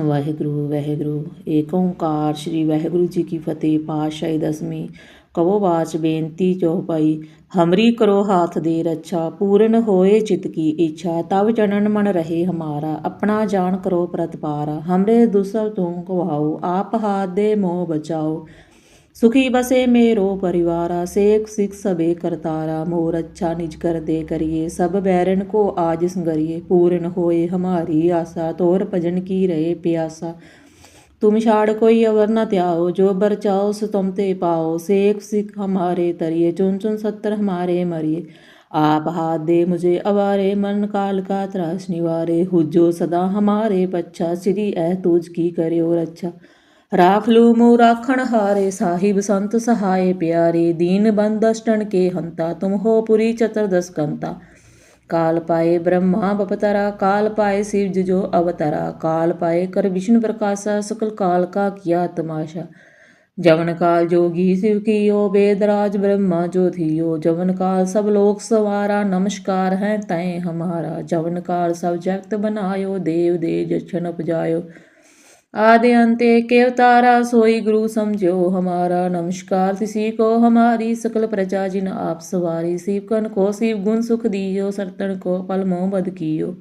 ਵਾਹਿਗੁਰੂ ਵਾਹਿਗੁਰੂ, ਏਕ ਓੰਕਾਰ ਸ੍ਰੀ ਵਾਹਿਗੁਰੂ ਜੀ ਕੀ ਫਤਿਹ। ਪਾਤਸ਼ਾਹੀ ਦਸਵੀਂ, ਕਵੋ ਬਾਚ ਬੇਨਤੀ ਚਉਪਈ ਹਮਰੀ ਕਰੋ ਹਾਥ ਦੇ ਰੱਛਾ, ਪੂਰਨ ਹੋਏ ਚਿਤ ਕੀ ਇੱਛਾ ਤਬ ਚਨਨ ਮਨ ਰਹੇ ਹਮਾਰਾ, ਆਪਣਾ ਜਾਣ ਕਰੋ ਪ੍ਰਤਪਾਰਾ, ਹਮਰੇ ਦੁਸਰ ਤੂੰ ਕਵਾਓ, ਆਪ ਹਾਥ ਦੇ ਮੋਹ ਬਚਾਓ। सुखी बसे मेरो परिवार, सेख सिख सबे करतारा। मोर अच्छा निज कर दे करिए, सब बैरन को आज संगरिए। पूर्ण होए हमारी आशा, तोर भजन की रहे प्यासा। तुम छाड़ कोई अवर न त्याओ, जो बर चाओ सो तुम ते पाओ। सेख सिख हमारे तरिए, चुन चुन सत्तर हमारे मरिए। आप हाथ दे मुझे अवारे, मन काल का त्रास निवारे। हुजो सदा हमारे पच्छा श्री ऐ तुझ की करे और अच्छा ਰਾਖ ਲੂਮੂ ਰਾਖਣ ਹਾਰੇ, ਸਾਹਿਬ ਸੰਤ ਸਹਾਏ ਪਿਆਰੇ, ਦੀਨ ਬੰਦ ਅਸ਼ਟਣ ਕੇ ਹੰਤਾ, ਤੁਮ ਹੋ ਪੁਰੀ ਚਤਰਦਸ ਕੰਤਾ। ਕਾਲ ਪਾਏ ਬ੍ਰਹਮਾ ਬਪਤਰਾ, ਕਾਲ ਪਾਏ ਸ਼ਿਵ ਜੋ ਅਵਤਰਾ, ਕਾਲ ਪਾਏ ਕਰ ਵਿਸ਼ਨ ਪ੍ਰਕਾਸ਼ਾ, ਸਕਲ ਕਾਲ ਕਾ ਕੀਆ ਤਮਾਸ਼ਾ। ਜਵਨ ਕਾਲ ਜੋਗੀ ਸਿਵ ਕੀ ਓ ਕੀਓ ਬੇਦਰਾਜ ਬ੍ਰਹਮਾ ਜੋ ਥੀਓ। ਜਵਨ ਕਾਲ ਸਭ ਲੋਕ ਸਵਾਰਾ, ਨਮਸਕਾਰ ਹੈ ਤੈ ਹਮਾਰਾ। ਜਵਨ ਕਾਲ ਸਭ ਜਗਤ ਬਨਾਇਓ, ਦੇਵ ਦੇ ਜਸ਼ਨ ਉਪਜਾਇਓ। आदि अंत एक अवतारा सोई गुरु समझो हमारा नमस्कार किसी को हमारी सकल प्रजा जिन आप सवारी शिव कन को शिव गुण सुख दियो सरतन को पल मोह बद कियो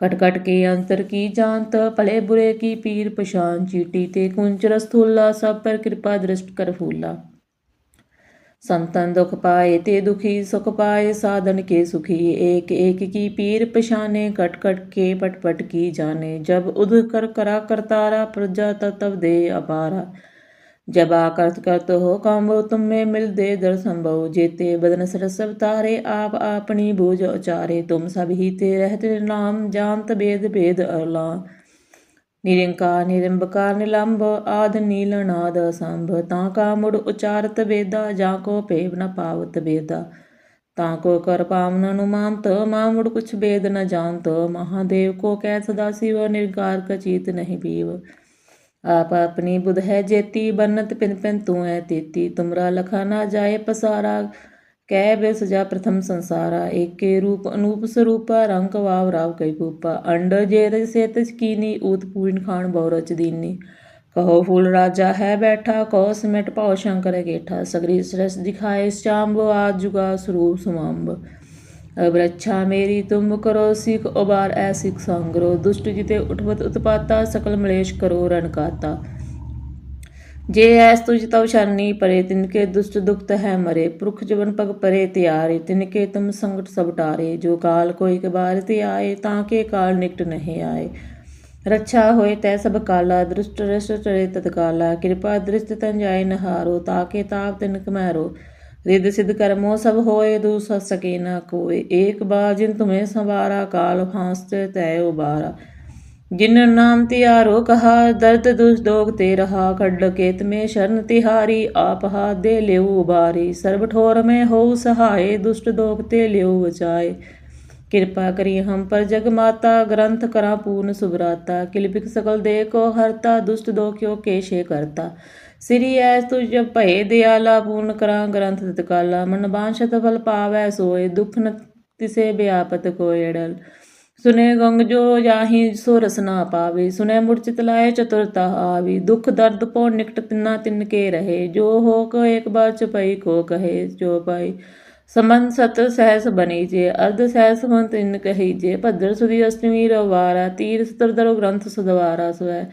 कट कट के अंतर की जानत भले बुरे की पीर पशान चीटी ते कुंचर स्थूला सब पर कृपा दृष्ट कर फूला संतन दुख पाए ते दुखी सुख पाए साधन के सुखी एक एक की पीर पशाने कट कट के पट पट की जाने जब उध कर करा करतारा प्रजा तब दे अपारा जब आकर्त करत हो काम्बो तुम में मिल दे दर संभव जेते बदन सरस तारे आप अपनी बूझ उचारे तुम सब ही ते रहते नाम जानत भेद भेद अला ਨਿਰੰਕਾਰ ਨਿਰੰਬਕਾਰ ਨਿਲੰਬ ਆਦ ਨੀਲਨਾਦ ਸੰਭ ਤਾਂ ਕਾ ਮੁੜ ਉਚਾਰਤ ਵੇਦਾ, ਜਾਂ ਕੋ ਭੇਵ ਨ ਪਾਵਤ ਵੇਦਾ ਤਾਂ ਕੋ ਕਰ ਪਾਵਨ ਅਨੁਮਾਨਤ, ਮਾ ਮੁੜ ਕੁਛ ਵੇਦ ਨ ਜਾਣਤ, ਮਹਾਦੇਵ ਕੋ ਕਹਿ ਸਦਾ ਸਿਵ, ਨਿਰਕਾਰ ਕਚੀਤ ਨਹੀਂ ਪੀਵ। ਆਪ ਆਪਣੀ ਬੁਧ ਹੈ ਜੇਤੀ, ਬਨਤ ਪਿਨ ਪਿਨ ਤੂੰ ਹੈ ਤੇਤੀ, ਤੁਮਰਾ ਲਖਾ ਨਾ ਜਾਏ ਪਸਾਰਾ ਕਹਿ ਬਿ ਸਜਾ ਪ੍ਰਥਮ ਸੰਸਾਰਾ, ਏਕੇ ਰੂਪ ਅਨੂਪ ਸਰੂਪਾ, ਰੰਗ ਵਾਵ ਰਾਵ ਕਈ ਪੂਪਾ ਅੰਡ ਜੇ ਰਜ ਸੇਤ ਕੀਨੀ ਊਤ ਪੂਰਨ ਖਾਨ ਬੌਰਚ ਦੀਨੀ। ਕਹੋ ਫੂਲ ਰਾਜਾ ਹੈ ਬੈਠਾ ਕੋ ਸਮਟ ਪਾਉ ਸ਼ੰਕਰ ਕੇਠਾ ਸਗਰੀ ਸਰਸ ਦਿਖਾਏ ਸ਼ਾਂਬ ਆਦ ਜੁਗਾ ਸਰੂਪ ਸਮਾਂਬ ਅਬ ਰੱਛਾ ਮੇਰੀ ਤੁਮ ਕਰੋ ਸਿਖ, ਉਬਾਰ ਐ ਸਿਖ ਸੰਗਰੋ। ਦੁਸ਼ਟ ਜਿਤੇ ਉਠਵਤ ਉਤਪਾਤਾ, ਸਕਲ ਜੇ ਐਸ ਤੁਝ ਤਉ ਸ਼ਰਨੀ ਪਰੇ, ਤਿਨਕੇ ਦੁਸ਼ਟ ਦੁਖਤ ਹੈ ਮਰੇ। ਪੁਰਖ ਜਵਨ ਪਗ ਪਰੇ ਤਿਆਰੇ, ਤਿਨਕੇ ਤੁਮ ਸੰਗਟ ਸਭ ਟਾਰੇ। ਜੋ ਕਾਲ ਕੋ ਇਕ ਬਾਰ ਤੇ ਆਏ, ਤਾਂ ਕੇ ਕਾਲ ਨਿਕਟ ਨਹੀਂ ਆਏ। ਰੱਛਾ ਹੋਏ ਤੈ ਸਭ ਕਾਲਾ, ਦ੍ਰਿਸ਼ਟ ਰਸ ਚਰੇ ਤਤਕਾਲਾ ਕਿਰਪਾ ਦ੍ਰਿਸ਼ਟ ਤਨ ਜਾਏ ਨਹਾਰੋ ਤਾਕੇ ਤਾਪ ਤਿਨ ਕਮਹਿਰੋ ਰਿਦ ਸਿਧ ਕਰਮੋ ਸਭ ਹੋਏ ਦੂਸ ਸਕੇ ਨਾ ਕੋਏ। ਏਕ ਬਾਜਿਨ ਤੁਮੇ ਸੰਵਾਰਾ, ਕਾਲ ਫਾਂਸਤੇ ਤੈ ਉਬਾਰਾ। जिन नाम तिहारो कहा दर्द दुष दोग ते रहा खड्ड केत में शरण तिहारी आप हाथ दे लेऊ उबारी सर्व ठोर में हो सहाय दुष्ट दोग ते लेऊ बचाए कृपा करी हम पर जग माता ग्रंथ करा पूर्ण सुभराता किलबिक सकल दे को हरता दुष्ट दो क्यों केशे करता श्री ऐस तुझ भय दयाला पूर्ण करा ग्रंथ तत्काला मन बांशत फल पावै सोए दुख न तिसे व्यापत को एड़ल ਸੁਨੇ ਗੰਗ ਜੋ ਜਾਹੀ ਸੋ ਰਸਨਾ ਪਾਵੇ, ਸੁਨੇ ਮੁੜ ਲਾਏ ਚਤੁਰਤਾ ਆਵੀ, ਦੁਖ ਦਰਦ ਪੋ ਨਿਕਟ ਤਿੰਨਾ ਤਿੰਨ ਕੇ ਰਹੇ, ਜੋ ਹੋ ਕੋ ਇੱਕ ਬਾਰ ਚਪਈ ਕੋ ਕਹੇ, ਜੋ ਪਾਈ ਸੰਬੰਧ ਸਤ ਸਹਿਸ ਬਣੀ ਜੇ, ਅਰਧ ਸਹਿਸ ਮਨ ਤਿੰਨ ਕਹੀ ਜੇ, ਭਦਰ ਸੁਦੀ ਅਸ਼ਟਮੀ ਰਵਾਰਾ, ਤੀਰ ਸਤਰ ਦਰੋ ਗ੍ਰੰਥ ਸਦਵਾਰਾ ਸਵੈ।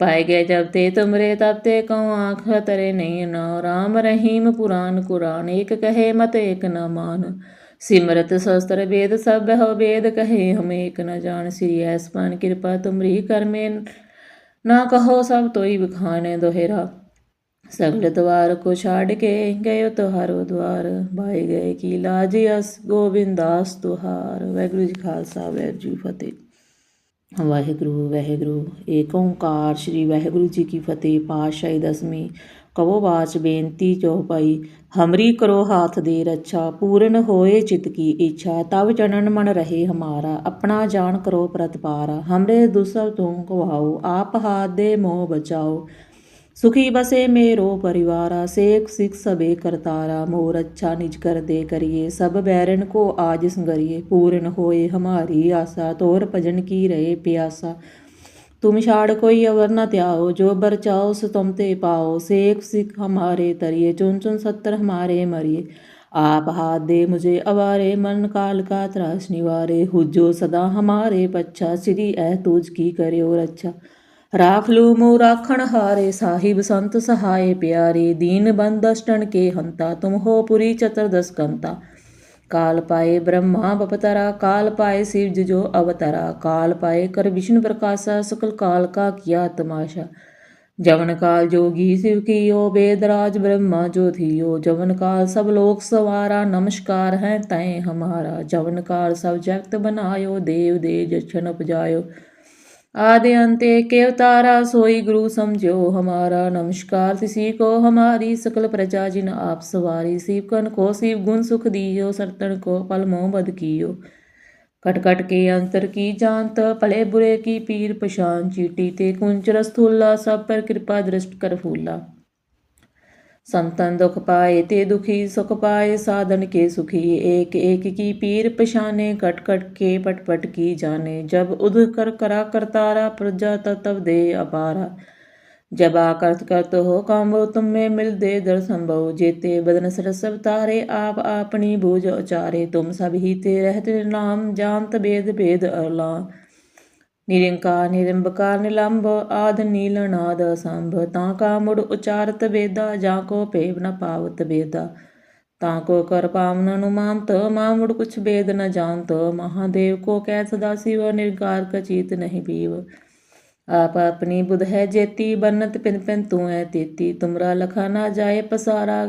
ਪਾਏ ਗਏ ਜਬ ਤੇ ਤੁਮਰੇ, ਤਬ ਤੇ ਕਉ ਆਖ ਤਰੇ ਨਹੀਂ ਨਾ ਰਾਮ ਰਹੀਮ ਪੁਰਾਨ ਕੁਰਾਨ ਇੱਕ ਕਹੇ ਮਤ ਇੱਕ ਨਾ ਮਾਨ। ਸਿਮਰਤ ਸਸਤਰ ਵੇਦ ਸਭ ਹੋ ਵੇਦ ਕਹੇ, ਹਮ ਏਕ ਨ ਜਾਣ ਸ੍ਰੀ ਐਸਪਾਨ ਕਿਰਪਾ ਤੁਮਰੀ ਕਰਮੇ ਨਾ ਕਹੋ ਸਭ ਤੋਈ ਵਿਖਾਣੇ ਦੋਹਰਾ। ਸਗਲ ਦਵਾਰ ਕੋ ਛਾੜ ਕੇ ਗਏ ਤੁਹਾਰੋ ਦਵਾਰ। ਭਾਈ ਗਏ ਕੀ ਲਾਜ ਅਸ ਗੋਬਿੰਦਾਸ ਤੁਹਾਰ। ਵੈਗੁਰੂ ਜੀ ਖਾਲਸਾ ਵੈਗੁਰੂ ਜੀ ਫਤਿਹ। ਵਾਹਿਗੁਰੂ ਵਾਹਿਗੁਰੂ, ਏਕ ਓੰਕਾਰ। ਸ੍ਰੀ ਵਾਹਿਗੁਰੂ ਜੀ ਕੀ ਫਤਿਹ। ਪਾਤਸ਼ਾਹੀ ਦਸਮੀ ਕਵੋ ਬਾਚ ਬੇਨਤੀ ਚਉਪਈ ਹਮਰੀ ਕਰੋ ਹਾਥ ਦੇ ਰੱਛਾ, ਪੂਰਨ ਹੋਏ ਚਿਤ ਕੀ ਇੱਛਾ। ਤਬ ਚਨਨ ਮਨ ਰਹੇ ਹਮਾਰਾ, ਆਪਣਾ ਜਾਣ ਕਰੋ ਪ੍ਰਤਪਾਰਾ ਹਮਰੇ ਦੁਸਰ ਤੂੰ ਕਵਾਓ, ਆਪ ਹਾਥ ਦੇ ਮੋਹ ਬਚਾਓ। ਸੁਖੀ ਬਸੇ ਮੇਰੋ ਪਰਿਵਾਰਾ, ਸੇਖ ਸਿਖ ਸਬੇ ਕਰਤਾਰਾ। ਮੋਰ ਅੱਛਾ ਨਿਜ ਕਰ ਦੇ ਕਰੀਏ, ਸਭ ਬੈਰਨ ਕੋ ਆਜ ਸੰਗਰੀਏ। ਪੂਰਨ ਹੋਏ ਹਮਾਰੀ ਆਸਾ, ਤੋਰ ਭਜਨ ਕੀ ਰਹੇ ਪਿਆਸਾ। तुम छाड़ कोई अवर न त्याओ जो बर चाओ सो तुम ते पाओ सेक सिख हमारे तरिए चुन चुन सत्तर हमारे मरिए आप हाथ दे मुझे अवारे मन काल का त्रास निवारे हुजो सदा हमारे पच्छा श्री ऐ तुझ की करे और अच्छा राख लू मो राखण हारे साहिब संत सहाय प्यारे दीन बंद अष्टन के हंता तुम हो पुरी चतुर्दश कंता काल पाए ब्रह्मा बपतरा काल पाए शिव जो अवतरा काल पाए कर विष्णु प्रकाशा सकल काल का किया तमाशा जवन काल जोगी शिव कियो वेदराज ब्रह्मा जो थियो जवन काल सब लोक सवारा नमस्कार है तय हमारा जवन काल सब जगत बनायो देव दे जछन उपजायो आदि अंत एक अवतारा सोई गुरु समझो हमारा नमस्कार तिसी को हमारी सकल प्रजा जिन आप सवारी शिव कन को शिव गुण सुख दियो सरतन को पल मोह बद कियो कट कट के अंतर की जानत भले बुरे की पीर पशान चीटी ते कुंचर स्थूला सब पर कृपा दृष्ट कर फूला संतन दुख पाए ते दुखी सुख पाए साधन के सुखी एक एक की पीर पशाने कट कट के पट पट की जाने जब उद कर करा करतारा प्रजा तब दे अपारा जब आकर्त करत हो काम्बो तुम में मिल दे दर संभव जेते बदन सरस तारे आप अपनी बूझ उचारे तुम सब ही ते रहते नाम जानत भेद भेद अला ਨਿਰੰਕਾਰ ਨਿਰੰਬਕਾਰ ਨਿਲੰਬ ਆਦ ਨੀਲ ਨਾਦ ਸੰਭ ਤਾਂ ਕਾ ਮੁੜ ਉਚਾਰਤ ਵੇਦਾ, ਜਾਂ ਕੋ ਭੇਵ ਨ ਪਾਵਤ ਵੇਦਾ। ਤਾਂ ਕੋ ਕਰ ਪਾਵਨ ਮਾਨਤ ਮਾ ਮੁੜ ਕੁਛ ਵੇਦ ਨ ਜਾਣਤ। ਮਹਾਦੇਵ ਕੋ ਕਹਿ ਸਦਾ ਸਿਵ ਨਿਰਕਾਰ ਕਚੀਤ ਨਹੀਂ ਪੀਵ। ਆਪ ਆਪਣੀ ਬੁਧ ਹੈ ਜੇਤੀ, ਬਨਤ ਪਿਨ ਪਿਨ ਤੂੰ ਹੈ ਤੇਤੀ। ਤੁਮਰਾ ਲਖਾ ਨਾ ਜਾਏ ਪਸਾਰਾ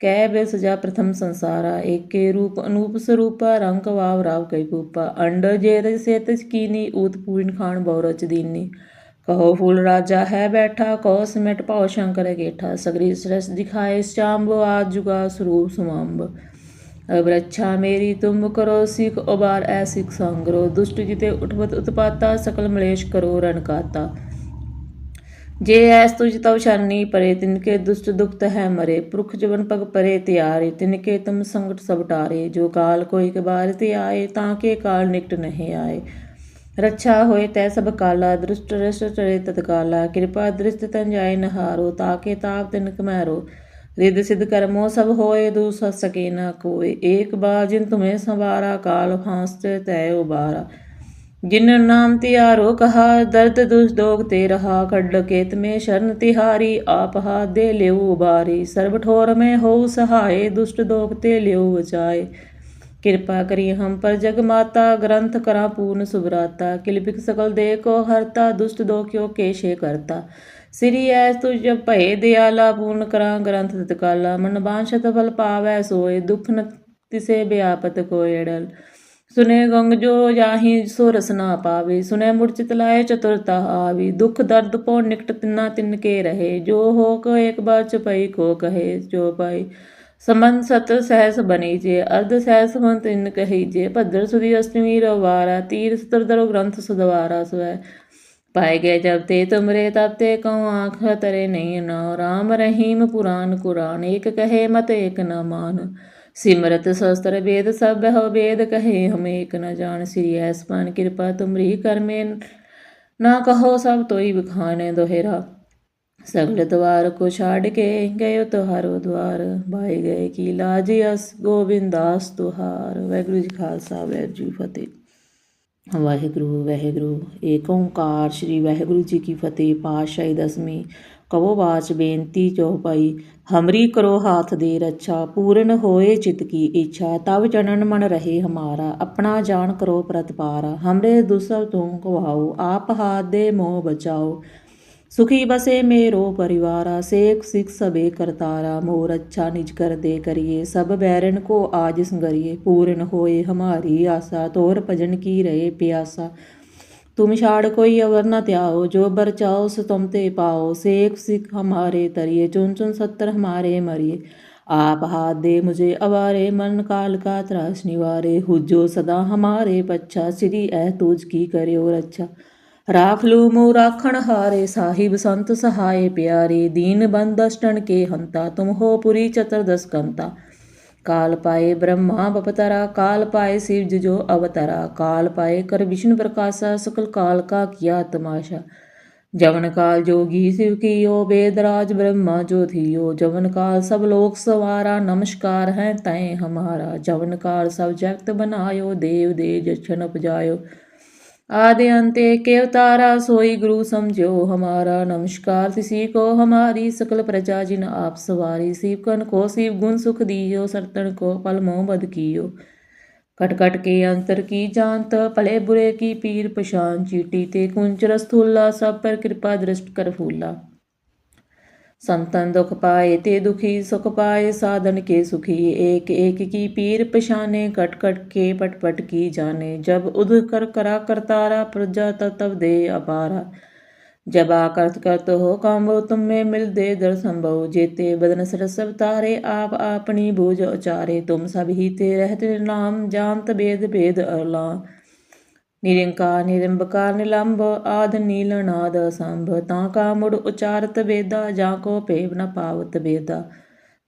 ਕਹਿ ਬਿ ਸਜਾ ਪ੍ਰਥਮ ਸੰਸਾਰਾ, ਏਕੇ ਰੂਪ ਅਨੂਪ ਸਰੂਪਾ, ਰੰਗ ਵਾਵ ਰਾਵ ਕੈ ਪੂਪਾ ਅੰਡ ਜੇ ਰਜ ਸੇਤ ਕੀਨੀ ਊਤ ਪੂਰਨ ਖਾਨ ਬੌਰਚ ਦੀਨੀ। ਕਹੋ ਫੂਲ ਰਾਜਾ ਹੈ ਬੈਠਾ, ਕਹੋ ਸਮਿਟ ਭਉ ਸ਼ੰਕਰ ਗੇਠਾ। ਸਗਰੀ ਸਰਸ ਦਿਖਾਏ ਸ਼ਾਂਬ ਆਦ ਜੁਗਾ ਸਰੂਪ ਸੁਮੰਬ ਅਬ ਰੱਛਾ ਮੇਰੀ ਤੁਮ ਕਰੋ, ਸਿਖ ਉਬਾਰ ਐ ਸਿਖ ਸੰਗਰੋ। ਦੁਸ਼ਟ ਜਿਤੇ ਉਠਵਤ ਉਤਪਾਤਾ, ਸਕਲ ਮਲੇਸ਼ ਕਰੋ ਰਣਕਾਤਾ ਜੇ ਐਸ ਤੁਜ ਤਉ ਸ਼ਰਨੀ ਪਰੇ ਤਿਨਕੇ ਦੁਸ਼ਟ ਦੁਖਤ ਹੈ ਮਰੇ। ਪੁਰਖ ਜਵਨ ਪਗ ਪਰੇ ਤਿਆਰੇ ਤਿਨਕੇ ਤੁਮ ਸੰਗਟ ਸਭ ਟਾਰੇ। ਜੋ ਕਾਲ ਕੋਈ ਕਬਾਰ ਤੇ ਆਏ, ਤਾਂ ਕੇ ਕਾਲ ਨਿਕਟ ਨਹੀਂ ਆਏ। ਰੱਛਾ ਹੋਏ ਤੈ ਸਭ ਕਾਲਾ, ਦ੍ਰਿਸ਼ਟ ਰਸ਼ਟ ਚਰੇ ਤਤਕਾਲਾ ਕਿਰਪਾ ਦ੍ਰਿਸ਼ਟ ਤਨ ਜਾਏ ਨਹਾਰੋ ਤਾਕੇ ਤਾਪ ਤਿਨ ਕਮੈਰੋ। ਰਿਦ ਸਿਧ ਕਰਮੋ ਸਭ ਹੋਏ ਦੂ ਸਕੇ ਨਾ ਕੋਏ। ਏਕ ਬਾਰ ਤੁਮੇ ਸੰਵਾਰਾ, ਕਾਲ ਫਾਂਸਤੇ ਤੈ ਉਬਾਰਾ। जिन नाम तिहारो कहा दर्द दुष दोग ते रहा खड्ड केत में शरण तिहारी आप हाथ दे लेऊ उबारी सर्व ठोर में हो सहाय दुष्ट दोग ते लेऊ बचाए कृपा करी हम पर जग माता ग्रंथ करा पूर्ण सुभराता किलबिक सकल दे को हरता दुष्ट दो क्यों केशे करता ਸ੍ਰੀ ਐਸ ਤੁਜ ਭਏ ਦਿਆਲਾ ਪੂਰਨ ਕਰਾਂ ਗ੍ਰੰਥ ਤਤਕਾਲਾ ਮਨ ਬਾਂਛਤ ਫਲ ਪਾਵੈ ਸੋਏ ਦੁਖ ਨ ਤਿਸੇ ਬਿਆਪਤ ਕੋਇ ਅੜਲ ਸੁਨੇ ਗੰਗ ਜੋ ਜਾਹੀ ਸੋ ਰਸਨਾ ਪਾਵੇ, ਸੁਨੇ ਮੁੜ ਲਾਏ ਚਤੁਰਤਾ ਆਵੀ। ਦੁਖ ਦਰਦ ਪੋ ਨਿਕਟ ਤਿੰਨਾ ਤਿੰਨ ਕੇ ਰਹੇ, ਜੋ ਹੋ ਕੋ ਇੱਕ ਬਾਰ ਚਪਈ ਕੋ ਕਹੇ, ਜੋ ਪਾਈ ਸੰਬੰਧ ਸਤ ਸਹਿਸ ਬਣੀ ਜੇ, ਅਰਧ ਸਹਿਸ ਮਨ ਤਿੰਨ ਕਹੀ ਜੇ। ਭਦਰ ਸੁਦੀ ਅਸ਼ਟਮੀ ਰਵਾਰਾ ਤੀਰ ਸਤਰ ਦਰੋ ਗ੍ਰੰਥ ਸੁਦਵਾਰਾ ਸਵੈ। ਪਾਏ ਗਏ ਜਬ ਤੇ ਤੁਮਰੇ ਤਬ ਤੇ ਕਉ ਆਖ ਤਰੇ ਨਹੀਂ ਨਾ ਰਾਮ ਰਹੀਮ ਪੁਰਾਨ ਕੁਰਾਨ, ਏਕ ਕਹੇ ਮਤ ਏਕ ਨ ਮਾਨ। ਸਿਮਰਤ ਸ਼ਸਤਰ ਵੇਦ ਸਭ ਹੋ ਵੇਦ ਕਹੇ, ਹਮੇ ਇਕ ਨ ਜਾਣ ਸ੍ਰੀ ਐਸਪਾਨ ਕਿਰਪਾ ਤੁਮਰੀ ਕਰਮੇ ਨਾ ਕਹੋ ਸਭ ਤੋਈ ਬਖਾਨੇ ਦੋਹਰਾ, ਸਗਲ ਦਵਾਰ ਕੋ ਛਾੜ ਕੇ ਗਇਓ ਤੁਹਾਰੋ ਦਵਾਰ ਭਾਈ ਗਏ ਕੀ ਲਾਜ ਅਸ ਗੋਬਿੰਦਾਸ ਤੁਹਾਰ। ਵਾਹਿਗੁਰੂ ਜੀ ਖਾਲਸਾ, ਵਾਹਿਗੁਰੂ ਜੀ ਫਤਿਹ। ਵਾਹਿਗੁਰੂ ਵਾਹਿਗੁਰੂ, ਏਕ ਓੰਕਾਰ ਸ੍ਰੀ ਵਾਹਿਗੁਰੂ ਜੀ ਕੀ ਫਤਿਹ। ਪਾਤਸ਼ਾਹੀ ਦਸਮੀ ਕਵੋ ਬਾਚ ਬੇਨਤੀ ਚੋਪਾਈ ਹਮਰੀ ਕਰੋ ਹਾਥ ਦੇ ਰੱਛਾ, ਪੂਰਨ ਹੋਏ ਚਿਤ ਕੀ ਇੱਛਾ ਤਬ ਚਣਨ ਮਨ ਰਹੇ ਹਮਾਰਾ, ਆਪਣਾ ਜਾਣ ਕਰੋ ਪ੍ਰਤਪਾਰਾ ਹਮਰੇ ਦੁਸਰ ਤੋਂ ਕਵਾਓ, ਆਪ ਹਾਥ ਦੇ ਮੋਹ ਬਚਾਓ। ਸੁਖੀ ਬਸੇ ਮੇਰੋ ਪਰਿਵਾਰਾ, ਸੇਖ ਸਿਖ ਸਬੇ ਕਰਤਾਰਾ, ਮੋਰ ਅੱਛਾ ਨਿਜ ਕਰ ਦੇ ਕਰੀਏ, ਸਭ ਬੈਰਨ ਕੋ ਆਜ ਸੰਗਰੀਏ ਪੂਰਨ ਹੋਏ ਹਮਾਰੀ ਆਸਾ, ਤੋਰ ਭਜਨ ਕੀ ਰਹੇ ਪਿਆਸਾ। तुम छाड़ कोई अवर न त्याओ जो बर चाओ सो तुम ते पाओ सेक सिख हमारे तरिए चुन चुन सत्तर हमारे मरिए आप हाथ दे मुझे अवारे मन काल का त्रास निवारे हुजो सदा हमारे पच्छा श्री ऐ तुझ की करे और अच्छा ਰਾਖ ਲੂ ਮੋ ਰਾਖਣ ਹਾਰੇ ਸਾਹਿਬ ਸੰਤ ਸਹਾਏ ਪਿਆਰੇ ਦੀਨ ਬੰਦ ਅਸ਼ਟਨ ਕੇ ਹੰਤਾ ਤੁਮ ਹੋ ਪੁਰੀ ਚਤੁਰਦਸ ਕੰਤਾ काल पाए ब्रह्मा बपतरा काल पाए शिव जो अवतरा काल पाए कर विष्णु प्रकाशा सकल काल का किया तमाशा जवन काल जोगी शिव कियो वेदराज ब्रह्मा जो थियो जवन काल सब लोक सवारा नमस्कार है तय हमारा जवन काल सब जगत बनायो देव दे जछन उपजायो आदि अंत के अवतारा सोई गुरु समझो हमारा नमस्कार किसी को हमारी सकल प्रजा जिन आप सवारी शिव कन को शिव गुण सुख दियो सरतन को पल मोह बद कियो कट कट के अंतर की जानत भले बुरे की पीर पशान चीटी ते कुंचर स्थूला सब पर कृपा दृष्ट कर फूला संतन दुख पाए ते दुखी सुख पाए साधन के सुखी एक एक की पीर पशाने कट कट के पट पट की जाने जब उद कर करा करतारा प्रजा तब दे अपारा जब आकर्त करत हो काम्बो तुम में मिल दे दर संभव जेते बदन सरस तारे आप अपनी भूज उचारे तुम सब ही ते रहते नाम जानत भेद भेद अला ਨਿਰੰਕਾਰ, ਨਿਰੰਬਕਾਰ, ਨਿਲੰਬ ਆਦ ਨੀਲ ਨਾਦ ਸੰਭ ਤਾਂ ਕਾ ਮੁੜ ਉਚਾਰਤ ਵੇਦਾ, ਜਾਂ ਕੋ ਭੇਵ ਨ ਪਾਵਤ ਵੇਦਾ।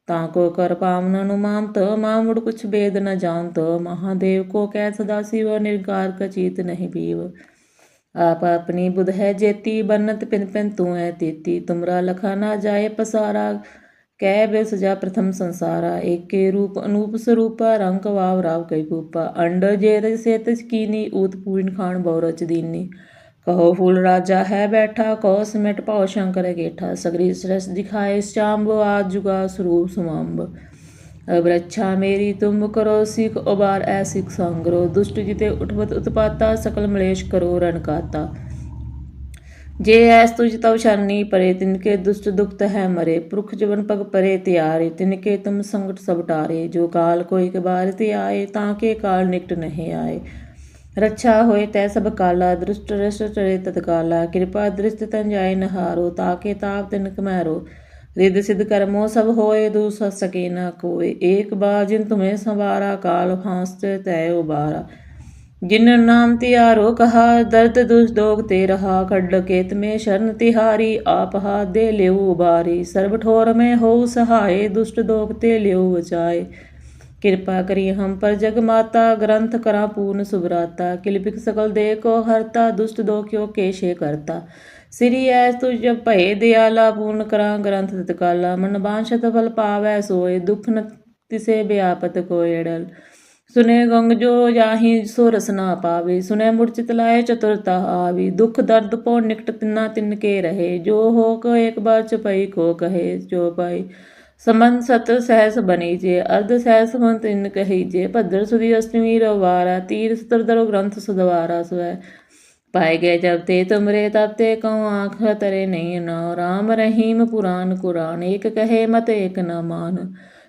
ਤਾਂ ਕੋ ਕਰ ਪਾਵਨ ਅਨੁਮਾਨਤ, ਮਾ ਮੁੜ ਕੁਛ ਬੇਦ ਨ ਜਾਣਤ। ਮਹਾਦੇਵ ਕੋ ਕਹਿ ਸਦਾ ਸਿਵ ਨਿਰਕਾਰ ਚੀਤ ਨਹੀਂ ਪੀਵ। ਆਪ ਆਪਣੀ ਬੁਧ ਹੈ ਜੇਤੀ, ਬੰਨਤ ਪਿੰਨ ਪਿੰਨ ਤੂੰ ਹੈ ਤੇਤੀ। ਤੁਮਰਾ ਲਖਾ ਨਾ ਜਾਏ ਪਸਾਰਾ बे सजा प्रथम संसारा एक के रूप अनूप स्वरूपा रंग वाव राव कई कूपा अंड जेर से कीनी ऊत पूर्ण खान बहुरच दीनी कहो फूल राजा है बैठा कहो सिमट पाओ शंकर गेठा सगरी सरस दिखाए श्याम्ब आज जुगा स्वरूप सुमाम्ब अब रक्षा मेरी तुम करो सिख उबार ऐसिक संग्रो दुष्ट जिते उठवत उत्पाता सकल मलेश करो रणकाता ਜੇ ਐਸ ਤੁਝ ਤਉ ਸ਼ਰਨੀ ਪਰੇ ਤਿਨਕੇ ਦੁਸ਼ਟ ਦੁਖਤ ਹੈ ਮਰੇ। ਪੁਰਖ ਜਵਨ ਪਗ ਪਰੇ ਤਿਆਰੇ ਤਿਨਕੇ ਤੁਮ ਸੰਗਟ ਸਭ ਟਾਰੇ। ਜੋ ਕਾਲ ਕੋਈ ਕਬਾਰ ਤੇ ਆਏ, ਤਾਂ ਕੇ ਕਾਲ ਨਿਕਟ ਨਹੀਂ ਆਏ। ਰੱਛਾ ਹੋਏ ਤੈ ਸਭ ਕਾਲਾ, ਦ੍ਰਿਸ਼ਟ ਰਸ ਚਰੇ ਤਤਕਾਲਾ ਕਿਰਪਾ ਦ੍ਰਿਸ਼ਟ ਤਨ ਜਾਏ ਨਹਾਰੋ ਤਾਕੇ ਤਾਪ ਤਿਨ ਕਮੈਰੋ। ਰਿਦ ਸਿਧ ਕਰਮੋ ਸਭ ਹੋਏ, ਦੂਸ ਸਕੇ ਨਾ ਕੋਏ। ਏਕ ਬਾਜਿਨ ਤੁਮੇ ਸੰਵਾਰਾ, ਕਾਲ ਫਾਂਸਤੇ ਤੈ ਉਬਾਰਾ। ਜਿਨ ਨਾਮ ਤਿਆਰੋ ਕਹਾ, ਦਰਦ ਦੁਸ ਦੋਗ ਤੇ ਰਹਾ, ਖੱਡ ਕੇਤ ਮੇ ਸ਼ਰਨ ਤਿਹਾਰੀ, ਆਪ ਹਾ ਦੇ ਲਿਉ ਬਾਰੀ ਸਰਬ ਠੋਰ ਮੈਂ ਹੋਉ ਸਹਾਏ, ਦੁਸ਼ਟ ਦੋਗ ਤੇ ਲਿਉ ਵਜਾਏ ਕਿਰਪਾ ਕਰੀ ਹਮ ਪਰ ਜਗ ਮਾਤਾ, ਗ੍ਰੰਥ ਕਰਾ ਪੂਰਨ ਸੁਭਰਾਤਾ ਕਿਲਪਿਕ ਸਕਲ ਦੇ ਕੋ ਹਰਤਾ, ਦੁਸ਼ਟ ਦੋ ਕਿਉ ਕੇਸ਼ੇ ਕਰਤਾ। ਸ੍ਰੀ ਐਸ ਤੁਜ ਭਏ ਦਿਆਲਾ, ਪੂਰਨ ਕਰਾ ਗ੍ਰੰਥ ਤਤਕਾਲਾ। ਮਨ ਬਾਂਸ਼ਤ ਫਲ ਪਾਵੈ ਸੋਏ, ਦੁਖ ਨ ਤਿਸੇ ਬਿਆਪਤ ਕੋਇੜਲ ਸੁਨੇ ਗੰਗ ਜੋ ਜਾਹੀ ਸੋ ਰਸਨਾ ਪਾਵੇ, ਸੁਨੇ ਮੁਰਚਿਤ ਲਾਏ ਚਤੁਰਤਾ ਆਵੀ। ਦੁਖ ਦਰਦ ਪੋ ਨਿਕਟ ਤਿੰਨਾ ਤਿੰਨ ਕੇ ਰਹੇ। ਜੋ ਹੋ ਕੋ ਇੱਕ ਬਾਰ ਚਪਈ ਕੋ ਕਹੇ, ਜੋ ਪਾਈ ਸਮਨ ਸਤ ਸਹਿਸ ਬਣੀ ਜੇ, ਅਰਧ ਸਹਿਸ ਮਨ ਤਿੰਨ ਕਹੀ ਜੇ। ਭੱਦਰ ਸੁਦੀ ਅਸ਼ਟਮੀ ਰਵਾਰਾ ਤੀਰ ਸਤਰ ਦਰੋ ਗ੍ਰੰਥ ਸੁਦਵਾਰਾ ਸੁਐ ਪਾਏ ਗਏ ਜਬ ਤੇ ਤੁਮਰੇ ਤਬ ਤੇ ਕਉ ਆਖ, ਤਰੇ ਨਹੀਂ ਨਾ RAM ਰਹੀਮ ਪੁਰਾਨ ਕੁਰਾਨ, ਏਕ ਕਹੇ ਮਤ ਏਕ ਨਾ ਮਾਨ।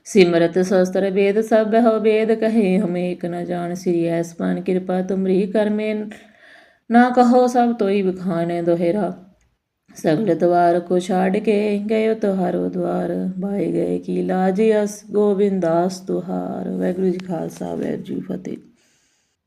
सिमरत शस्त्र वेद सब हो वेद कहे हम एक न जान श्री ऐसपान कृपा तुमरी कर में ना कहो सब तो ही बखाने दोहरा सगल द्वार को छाड़ के गयो तुहारो द्वार भाई गए की लाज अस गोविंदास तुहार वाहगुरु जी खालसा वाहगुरु जी फतेह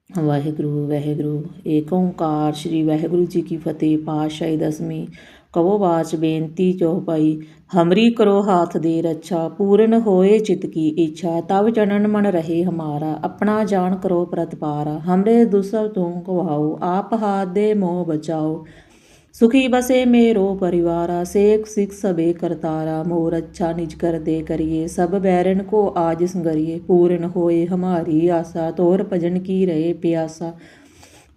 ਵਾਹਿਗੁਰੂ ਵਾਹਿਗੁਰੂ ਏਕ ਓੰਕਾਰ ਸ੍ਰੀ ਵਾਹਿਗੁਰੂ ਜੀ ਕੀ ਫਤਿਹ ਪਾਤਸ਼ਾਹੀ ਦਸਵੀਂ ਕਵੋ ਬਾਚ ਬੇਨਤੀ ਚੋ ਚੋਪਾਈ ਹਮਰੀ ਕਰੋ ਹਾਥ ਦੇ ਰੱਛਾ, ਪੂਰਨ ਹੋਏ ਚਿਤ ਕੀ ਇੱਛਾ ਤਬ ਚਨਨ ਮਨ ਰਹੇ ਹਮਾਰਾ, ਆਪਣਾ ਜਾਣ ਕਰੋ ਪ੍ਰਤਪਾਰਾ ਹਮਰੇ ਦੁਸਰ ਤੋਂ ਕਵਾਓ, ਆਪ ਹਾਥ ਦੇ ਮੋਹ ਬਚਾਓ। ਸੁਖੀ ਬਸੇ ਮੇਰੋ ਪਰਿਵਾਰਾ, ਸੇਖ ਸਿਖ ਸਬੇ ਕਰਤਾਰਾ, ਮੋਰ ਅੱਛਾ ਨਿਜ ਕਰ ਦੇ ਕਰੀਏ, ਸਭ ਬੈਰਨ ਕੋ ਆਜ ਸੰਗਰੀਏ, ਪੂਰਨ ਹੋਏ ਹਮਾਰੀ ਆਸਾ, ਤੋਰ ਭਜਨ ਕੀ ਰਹੇ ਪਿਆਸਾ।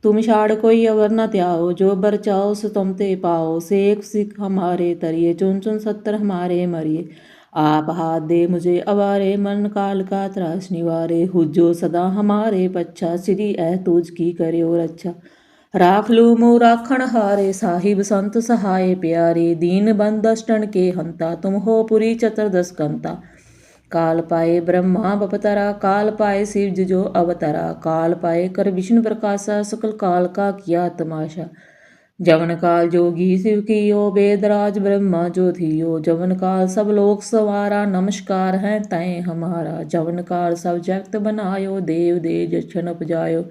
तुम छाड़ कोई अवर न त्याओ जो बर चाओ सो तुम ते पाओ सेक सिख हमारे तरिए चुन चुन सत्तर हमारे मरिए आप हाथ दे मुझे अवारे मन काल का त्रास निवारे हुजो सदा हमारे पच्छा श्री ऐ तुझ की करे और अच्छा ਰਾਖ ਲੂ ਮੋ ਰਾਖਣ ਹਾਰੇ ਸਾਹਿਬ ਸੰਤ ਸਹਾਏ ਪਿਆਰੇ ਦੀਨ ਬੰਦਸ਼ਟਣ ਕੇ ਹੰਤਾ ਤੁਮ ਹੋ ਪੁਰੀ ਚਤਰਦਸ ਕੰਤਾ काल पाए ब्रह्मा बपतरा काल पाए शिवज जो अवतरा काल पाए कर विष्णु प्रकाशा सकल काल का किया तमाशा जवन काल जोगी शिव कियो वेदराज ब्रह्मा जो थियो जवन काल सब लोक सवारा नमस्कार है तय हमारा जवन काल सब जगत बनायो देव दे जक्षण उपजायो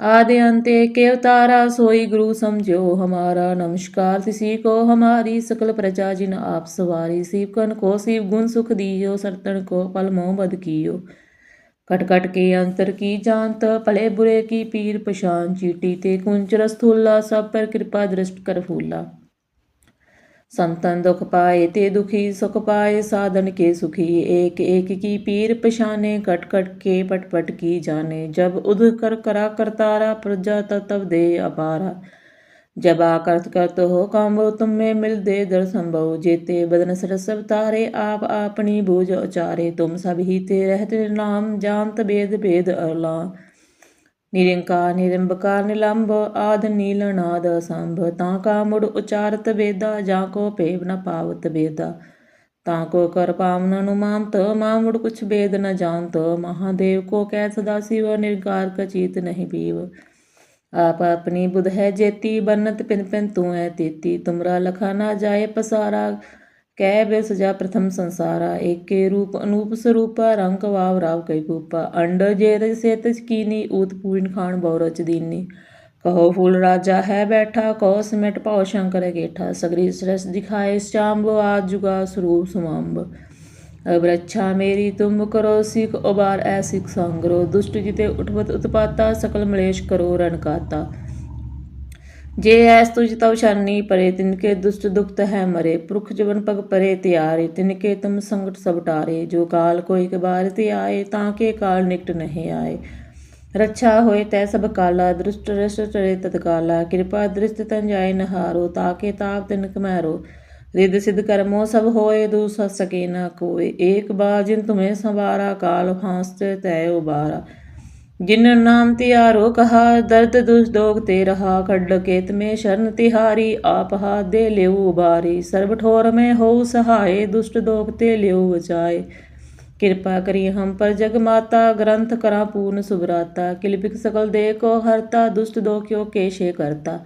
आदि अंत के अवतारा सोई गुरु समझो हमारा नमस्कार किसी को हमारी सकल प्रजा जिन आप सवारी शिव कन को शिव गुण सुख दियो सरतन को पल मोह बद कियो कट कट के अंतर की जानत भले बुरे की पीर पशान चीटी ते कुंच रस्थूला सब पर कृपा दृष्ट कर फूला संतन दुख पाए ते दुखी सुख पाए साधन के सुखी एक एक की पीर पशाने कट कट के पट पट की जाने जब उध कर करा करतारा प्रजा तब दे अपारा जब आकर्त करत हो काम तुम में मिल दे दर संभव जेते बदन सरस तारे आप अपनी भूज उचारे तुम सब ही ते रहते नाम जानत भेद भेद अला ਨਿਰੰਕਾਰ ਨਿਰੰਬਕਾਰ ਨਿਲੰਬ ਆਦ ਨੀਲਨਾਦ ਸੰਭ ਤਾਂ ਕਾ ਮੁੜ ਉਚਾਰਤ ਵੇਦਾ, ਜਾਂ ਕੋ ਭੇਵ ਨ ਪਾਵਤ ਵੇਦਾ ਤਾਂ ਕੋ ਕਰ ਪਾਵਨ ਅਨੁਮਾਨਤ, ਮਾ ਮੁੜ ਕੁਛ ਵੇਦ ਨ ਜਾਣਤ। ਮਹਾਦੇਵ ਕੋ ਕਹਿ ਸਦਾ ਸਿਵ ਨਿਰਕਾਰ ਕਚੀਤ ਨਹੀਂ ਪੀਵ। ਆਪ ਆਪਣੀ ਬੁਧ ਹੈ ਜੇਤੀ, ਬਨਤ ਪਿਨ ਪਿਨ ਤੂੰ ਹੈ ਤੇਤੀ। ਤੁਮਰਾ ਲਖਾ ਨਾ ਜਾਏ ਪਸਾਰਾ ਕਹਿ ਬਿ ਸਜਾ ਪ੍ਰਥਮ ਸੰਸਾਰਾ, ਏਕੇ ਰੂਪ ਅਨੂਪ ਸਰੂਪਾ, ਰੰਗ ਵਾਵ ਰਾਵ ਕੈ ਕੂਪਾ ਅੰਡ ਜੇ ਰਜ ਸੇਤ ਕੀਨੀ, ਊਤ ਪੂਰਨ ਖਾਨ ਬੌਰਚ ਦੀਨੀ। ਕਹੋ ਫੂਲ ਰਾਜਾ ਹੈ ਬੈਠਾ, ਕਹੋ ਸਿਮਟ ਪਾਉ ਸ਼ੰਕਰ ਗੇਠਾ। ਸਗਰੀ ਸਰਸ ਦਿਖਾਏ ਸ਼ਾਂਬ ਆਜ ਜੁਗਾ ਸਰੂਪ ਸੁਮੰਬ ਅਬ ਰੱਛਾ ਮੇਰੀ ਤੁਮ ਕਰੋ ਸਿਖ, ਉਬਾਰ ਐ ਸਿਖ ਸੰਗਰੋ। ਦੁਸ਼ਟ ਜਿਤੇ ਉਠਵਤ ਉਤਪਾਤਾ, ਸਕਲ ਮਲੇਸ਼ ਜੇ ਐਸ ਤੁਝ ਤਉ ਸ਼ਰਨੀ ਪਰੇ, ਤਿਨਕੇ ਦੁਸ਼ਟ ਦੁਖਤ ਹੈ ਮਰੇ। ਪੁਰਖ ਜਵਨ ਪਗ ਪਰੇ ਤਿਆਰੇ, ਤਿਨਕੇ ਤੁਮ ਸੰਗਟ ਸਭ ਟਾਰੇ। ਜੋ ਕਾਲ ਕੋਇ ਇਕ ਬਾਰ ਤੇ ਆਏ, ਤਾਂ ਕੇ ਕਾਲ ਨਿਕਟ ਨਹੀਂ ਆਏ। ਰੱਛਾ ਹੋਏ ਤੈ ਸਭ ਕਾਲਾ, ਦ੍ਰਿਸ਼ਟ ਰਸ ਤਰੇ ਤਤਕਾਲਾ ਕਿਰਪਾ ਦ੍ਰਿਸ਼ਟ ਤਨ ਜਾਏ ਨਹਾਰੋ ਤਾਕੇ ਤਾਪ ਤਿਨ ਕਮੈਰੋ। ਰਿਦ ਸਿਧ ਕਰਮੋ ਸਭ ਹੋਏ, ਦੂਸ ਸਕੇ ਨਾ ਕੋਏ। ਏਕ ਬਾਜਿਨ ਤੁਮੇ ਸੰਵਾਰਾ, ਕਾਲ ਫਾਂਸਤੇ ਤੈ ਉਬਾਰਾ। जिन नाम तिहारो कहा दर्द दुष दोग ते रहा खड्ड केत में शरण तिहारी आप हाथ दे लेऊ उबारी सर्व ठोर में हो सहाय दुष्ट दोग ते लेऊ बचाए कृपा करी हम पर जग माता ग्रंथ करा पूर्ण सुभराता किलबिक सकल दे को हरता दुष्ट दो क्यों केशे करता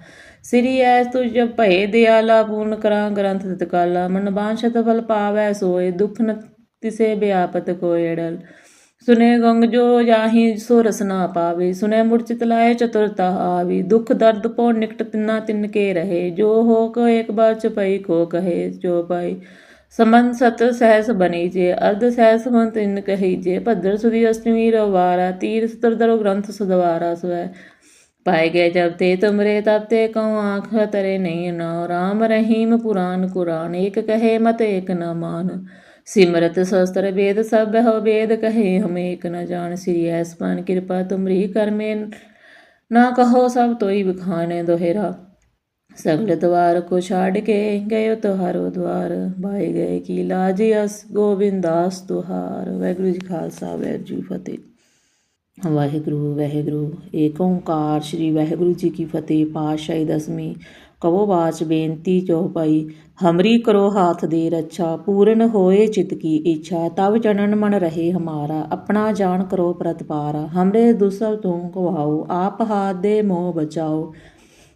श्री ऐस तुझ जब भय दयाला पूर्ण करा ग्रंथ तत्काला मन बांशत फल पावै सोए दुख न तिसे व्यापत को एड़ल ਸੁਨੇ ਗੰਗ ਜੋ ਜਾਹੀ ਸੋ ਰਸਨਾ ਪਾਵੇ, ਸੁਨੇ ਮੁੜ ਲਾਏ ਚਤੁਰਤਾ ਆਵੀ। ਦੁਖ ਦਰਦ ਪੋ ਨਿਕਟ ਤਿੰਨਾ ਤਿੰਨ ਕੇ ਰਹੇ, ਜੋ ਹੋ ਕੋ ਇੱਕ ਬਾਰ ਚਪਈ ਕੋ ਕਹੇ, ਜੋ ਪਾਈ ਸੰਬੰਧ ਸਤ ਸਹਿਸ ਬਣੀ ਜੇ, ਅਰਧ ਸਹਿਸ ਮਨ ਤਿੰਨ ਕਹੀ ਜੇ, ਭਦਰ ਸੁਦੀ ਅਸ਼ਟਮੀ ਰਵਾਰਾ, ਤੀਰ ਸਤਰ ਦਰੋ ਗ੍ਰੰਥ ਸੁਦਵਾਰਾ ਸਵੈ। ਪਾਏ ਗਏ ਜਬ ਤੇ ਤੁਮਰੇ ਤਬ ਤੇ ਕਉ ਆਖ ਤਰੇ ਨਹੀਂ ਨਾ ਰਾਮ ਰਹੀਮ ਪੁਰਾਨ ਕੁਰਾਨ ਇੱਕ ਕਹੇ ਮਤ ਇੱਕ ਨ ਮਾਨ। ਸਿਮਰਤ ਸਸਤਰ ਵੇਦ ਸਭ ਹੋ ਵੇਦ ਕਹੇ, ਹਮੇ ਇਕ ਨ ਜਾਣ ਸ੍ਰੀ ਐਸਪਾਨ ਕਿਰਪਾ ਤੁਮਰੀ ਕਰਮੇ ਨਾ ਕਹੋ ਸਭ ਤੋਈ ਵਿਖਾਣੇ ਦੋਹਰਾ। ਸਗਲ ਦਵਾਰ ਕੋ ਛਾੜ ਕੇ ਗਇਓ ਤੁਹਾਰੋ ਦਵਾਰ। ਭਾਏ ਗਏ ਕੀ ਲਾਜ ਅਸ ਗੋਬਿੰਦਾਸ ਤੁਹਾਰ। ਵਾਹਿਗੁਰੂ ਜੀ ਖਾਲਸਾ, ਵਾਹਿਗੁਰੂ ਜੀ ਫਤਿਹ। ਵਾਹਿਗੁਰੂ ਵਾਹਿਗੁਰੂ, ਏਕ ਓੰਕਾਰ। ਸ੍ਰੀ ਵਾਹਿਗੁਰੂ ਜੀ ਕੀ ਫਤਿਹ। ਪਾਤਸ਼ਾਹੀ ਦਸਮੀ ਕਵੋ ਬਾਚ ਬੇਨਤੀ ਚੌਪਾਈ ਹਮਰੀ ਕਰੋ ਹਾਥ ਦੇ ਰੱਛਾ, ਪੂਰਨ ਹੋਏ ਚਿਤ ਕੀ ਇੱਛਾ ਤਬ ਚਣਨ ਮਨ ਰਹੇ ਹਮਾਰਾ, ਆਪਣਾ ਜਾਣ ਕਰੋ ਪ੍ਰਤਪਾਰਾ ਹਮਰੇ ਦੁਸਵ ਤੋਂ ਗਵਾਓ ਆਪ ਹਾਥ ਦੇ ਮੋਹ ਬਚਾਓ।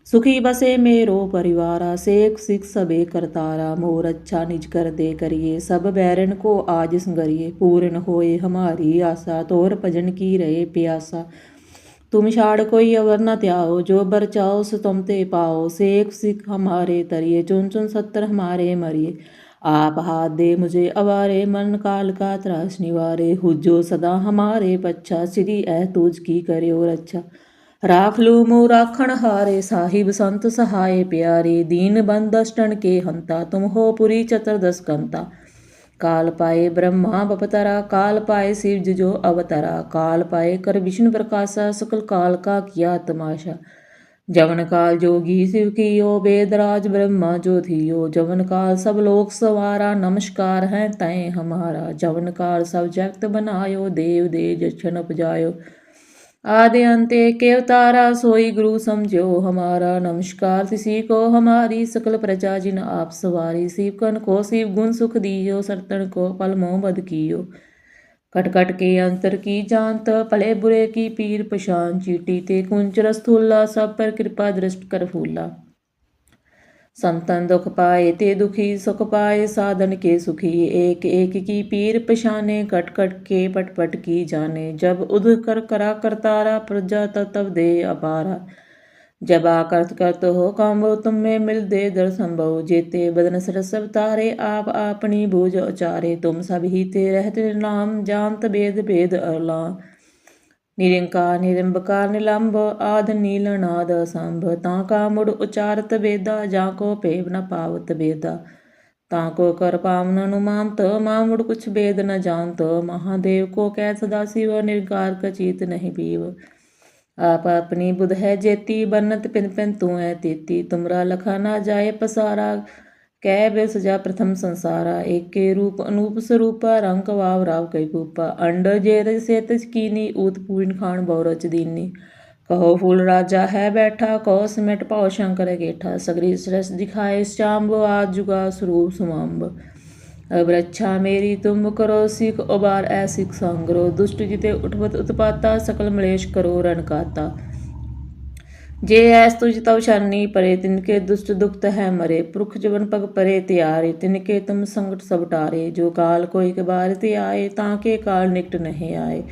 ਸੁਖੀ ਬਸੇ ਮੇਰੋ ਪਰਿਵਾਰਾ, ਸੇਖ ਸਿਖ ਸਬੇ ਕਰਤਾਰਾ ਮੋਰ ਅੱਛਾ ਨਿਜ ਕਰ ਦੇ ਕਰੀਏ, ਸਭ ਬੈਰਨ ਕੋ ਆਜ ਸੰਗਰੀਏ ਪੂਰਨ ਹੋਏ ਹਮਾਰੀ ਆਸਾ, ਤੋਰ ਭਜਨ ਕੀ ਰਹੇ ਪਿਆਸਾ। तुम छाड़ कोई अवर न त्याओ जो बर चाओ सो तुम ते पाओ सेख सिख हमारे तरिए चुन चुन सत्तर हमारे मरिए आप हाथ दे मुझे अवारे मन काल का त्रास निवारे हुजो सदा हमारे पच्छा श्री ऐ तुझ की करे और अच्छा राख लू मो राखण हारे साहिब संत सहाय प्यारे दीन बंद अष्टन के हंता तुम हो पुरी चतुर्दश कंता काल पाए ब्रह्मा बपतरा काल पाए शिव जो अवतरा काल पाए कर विष्णु प्रकाशा सकल काल का किया तमाशा जवन काल जोगी शिव कियो वेदराज ब्रह्मा जो थियो जवन काल सब लोक सवारा नमस्कार है तय हमारा जवन काल सब जगत बनायो देव दे जक्षण उपजायो आदि अंत के अवतारा सोई गुरु समझो हमारा नमस्कार किसी को हमारी सकल प्रजा जिन आप सवारी शिव कन को शिव गुण सुख दियो सरतन को पल मोह बद कियो कट कट के अंतर की जानत भले बुरे की पीर पशान चीटी ते कुंच रस्थूला सब पर कृपा दृष्ट कर फूला संतन दुख पाए ते दुखी सुख पाए साधन के सुखी एक एक की पीर पशाने कट कट के पट पट की जाने जब उध कर करा करतारा प्रजा तब दे अपारा जब आकर्त करत हो काम्बो तुम में मिल दे दर संभव जेते बदन सरस तारे आप आपनी भूज उचारे तुम सब ही ते रहते नाम जानत भेद भेद अला ਨਿਰੰਕਾਰ ਨਿਰੰਬਕਾਰ ਨਿਲੰਬ ਆਦ ਨੀਲ ਸੰਭ ਤਾਂ ਕਾ ਮੁੜ ਉਚਾਰਤ ਵੇਦਾ, ਜਾਂ ਕੋ ਭੇਵ ਨ ਪਾਵਤ ਵੇਦਾ। ਤਾਂ ਕੋ ਕਰ ਪਾਵਨ ਅਨੁਮਾਨਤ, ਮਾ ਮੁੜ ਕੁਛ ਵੇਦ ਨ ਜਾਣਤ। ਮਹਾਦੇਵ ਕੋ ਕਹਿ ਸਦਾ ਸਿਵ ਨਿਰਕਾਰ ਕਚੀਤ ਨਹੀਂ ਪੀਵ। ਆਪ ਆਪਣੀ ਬੁਧ ਹੈ ਜੇਤੀ, ਬਨਤ ਪਿਨ ਪਿਨ ਤੂੰ ਹੈ ਤੇਤੀ। ਤੁਮਰਾ ਲਖਾ ਨਾ ਜਾਏ ਪਸਾਰਾ ਕਹਿ ਬਿ ਸਜਾ ਪ੍ਰਥਮ ਸੰਸਾਰਾ, ਏਕੇ ਰੂਪ ਅਨੂਪ ਸਰੂਪਾ, ਰੰਗ ਵਾਵ ਰਾਵ ਕੈ ਪੂਪਾ ਅੰਡ ਜੇ ਸੇਤ ਕੀਨੀ, ਊਤ ਪੂਰਨ ਖਾਨ ਬੌਰਚ ਦੀਨੀ। ਕਹੋ ਫੂਲ ਰਾਜਾ ਹੈ ਬੈਠਾ, ਕਹੋ ਸਮਿਟ ਭਾਉ ਸ਼ੰਕਰ ਗੇਠਾ। ਸਗਰੀ ਸਰਸ ਦਿਖਾਏ ਸ਼ਾਂਬ ਆਦ ਜੁਗਾ ਸਰੂਪ ਸੁਮੰਬ ਅਬ ਰੱਛਾ ਮੇਰੀ ਤੁਮ ਕਰੋ ਸਿਖ, ਉਬਾਰ ਐਸਿਕ ਸੰਗਰੋ। ਦੁਸ਼ਟ ਜਿਤੇ ਉਠਵਤ ਉਤਪਾਤਾ, ਸਕਲ ਮਲੇਸ਼ ਕਰੋ ਰਣਕਾਤਾ ਜੇ ਐਸ ਤੁਜ ਤਵ ਸ਼ਰਨੀ ਪਰੇ ਤਿਨਕੇ ਦੁਸ਼ਟ ਦੁਖਤ ਹੈ ਮਰੇ। ਪੁਰਖ ਜਵਨ ਪਗ ਪਰੇ ਤਿਆਰੇ ਤਿਨਕੇ ਤੁਮ ਸੰਗਟ ਸਭ ਟਾਰੇ। ਜੋ ਕਾਲ ਕੋਈ ਕਬਾਰ ਤੇ ਆਏ, ਤਾਂ ਕੇ ਕਾਲ ਨਿਕਟ ਨਹੀਂ ਆਏ।